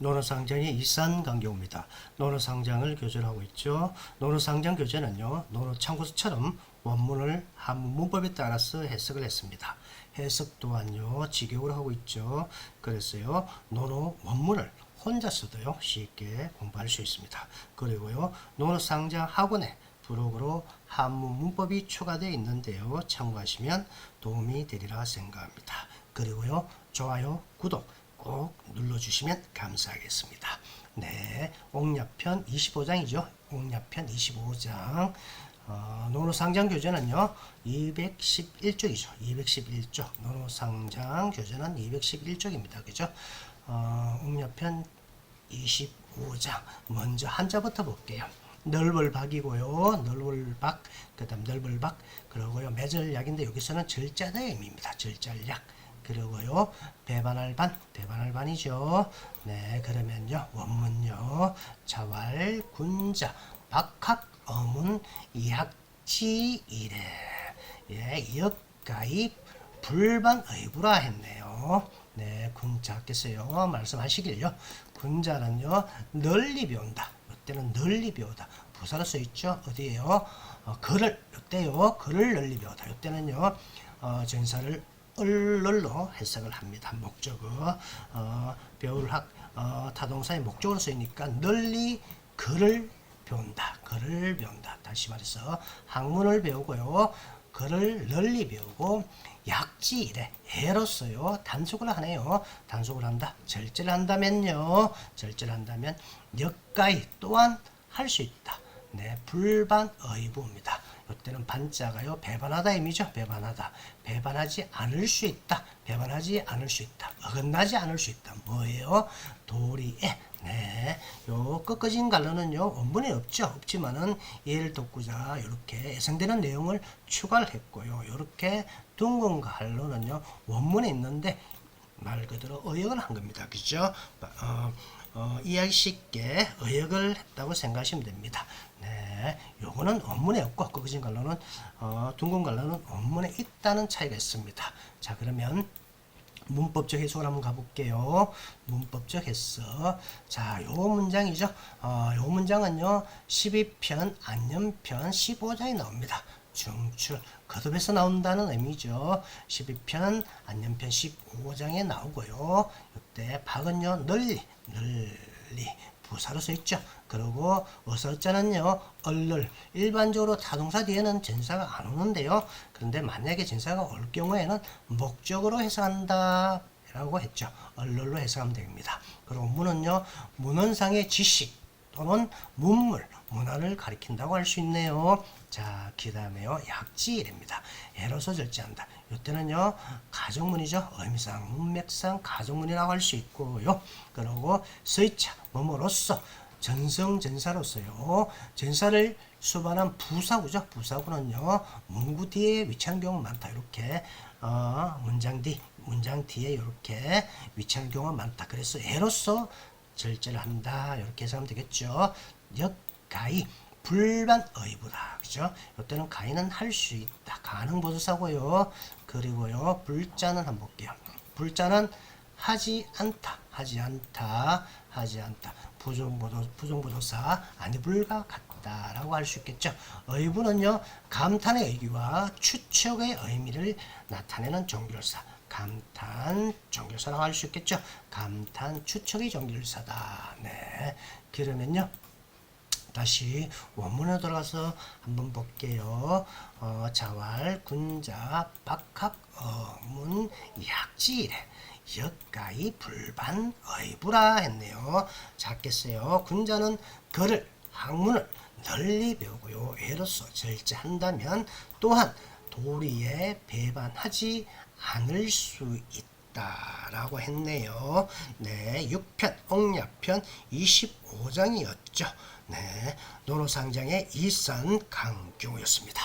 노노상장의 이산강경입니다. 노노상장을 교재하고 있죠. 노노상장 교재는요. 노노참고서처럼 원문을 한문 문법에 따라서 해석을 했습니다. 해석 또한요. 직역을 하고 있죠. 그래서요. 노노 원문을 혼자서도요. 쉽게 공부할 수 있습니다. 그리고요. 노노상장 학원에 블로그로 한문 문법이 추가되어 있는데요. 참고하시면 도움이 되리라 생각합니다. 그리고요. 좋아요, 구독 꼭 눌러주시면 감사하겠습니다. 네, 옥야편 25장이죠. 옥야편 25장. 어, 노노상장 교재는요, 211쪽이죠. 211쪽. 노노상장 교재는 211쪽입니다. 그죠? 어, 옥야편 25장. 먼저 한자부터 볼게요. 넓을박이고요. 넓을박, 그 다음 넓을박, 그러고요. 매절약인데 여기서는 절자의 의미입니다. 절자약. 그리고요. 배반할반, 배반할반이죠. 네, 그러면요. 원문요. 자왈, 군자, 박학, 어문, 이학지, 이래. 예, 역가입, 불반 의부라 했네요. 네, 군자께서요. 말씀하시길요. 군자는요. 널리 배운다. 이때는 널리 배우다. 부사로 써 있죠. 어디에요? 어, 글을 이때요. 글을 널리 배우다. 이때는요. 어, 전사를 을널로 해석을 합니다. 목적어 어, 배울학 어, 타동사의 목적으로 쓰이니까 널리 글을 배운다. 글을 배운다. 다시 말해서 학문을 배우고요. 글을 널리 배우고 약지이래 해로써요 단속을 하네요 단속을 한다 절제를 한다면요 절제를 한다면 역가이 또한 할 수 있다 네 불반의부입니다 이때는 반자가요. 배반하다 의미죠. 배반하다. 배반하지 않을 수 있다. 배반하지 않을 수 있다. 어긋나지 않을 수 있다. 뭐예요? 도리에. 네, 요 꺾어진 갈로는요 원문에 없죠. 없지만은 예를 돕고자 이렇게 예상되는 내용을 추가를 했고요. 이렇게 둥근 갈로는요 원문에 있는데 말 그대로 의역을 한 겁니다. 그죠? 어, 어, 이해하기 쉽게 의역을 했다고 생각하시면 됩니다. 네, 요거는 원문에 없고 꺾어진 갈로는 어, 둥근 갈로는 원문에 있다는 차이가 있습니다. 자 그러면 문법적 해석을 한번 가볼게요. 문법적 해석. 자, 요 문장이죠. 어, 요 문장은요, 12편, 안녕편 15장이 나옵니다. 중출, 거듭에서 나온다는 의미죠. 12편, 안녕편 15장에 나오고요. 이때 박은요, 널리, 널리. 부사로 써 있죠. 그리고 어설자는요, 얼른 일반적으로 타동사 뒤에는 전사가 안 오는데요. 그런데 만약에 전사가 올 경우에는 목적으로 해석한다. 라고 했죠. 얼른로 해석하면 됩니다. 그리고 문은요, 문헌상의 지식 또는 문물, 문화를 가리킨다고 할 수 있네요. 자, 그 다음에요, 약지일입니다. 애로서 절제한다. 이때는요, 가정문이죠. 의미상, 문맥상 가정문이라고 할 수 있고요. 그리고 서이차, 뭐뭐로서, 전성전사로서요. 전사를 수반한 부사구죠. 부사구는요, 문구 뒤에 위치하는 경우가 많다. 이렇게, 어, 문장 뒤, 문장 뒤에 이렇게 위치하는 경우가 많다. 그래서 애로서 절제를 한다. 이렇게 해석하면 되겠죠. 역 가이 불반의부다. 그죠? 이때는 가이는 할 수 있다. 가능보조사고요. 그리고요. 불자는 한번 볼게요. 불자는 하지 않다. 하지 않다. 하지 않다. 부정보도, 부정보조사 아니 불과 같다라고 할 수 있겠죠. 의부는요. 감탄의 의기와 추측의 의미를 나타내는 종결사. 감탄 종결사라고 할 수 있겠죠. 감탄 추측의 종결사다. 네. 그러면요. 다시 원문에 들어가서 한번 볼게요. 어, 자왈, 군자, 박학, 어문, 약지이래. 역가이 불반 의부라 했네요. 작겠어요. 군자는 글을 학문을 널리 배우고요. 애로서 절제한다면 또한 도리에 배반하지 않을 수 있다 라고 했네요. 네, 6편, 옥야편 25장이었죠. 네, 노노상장의 이산 강경우였습니다.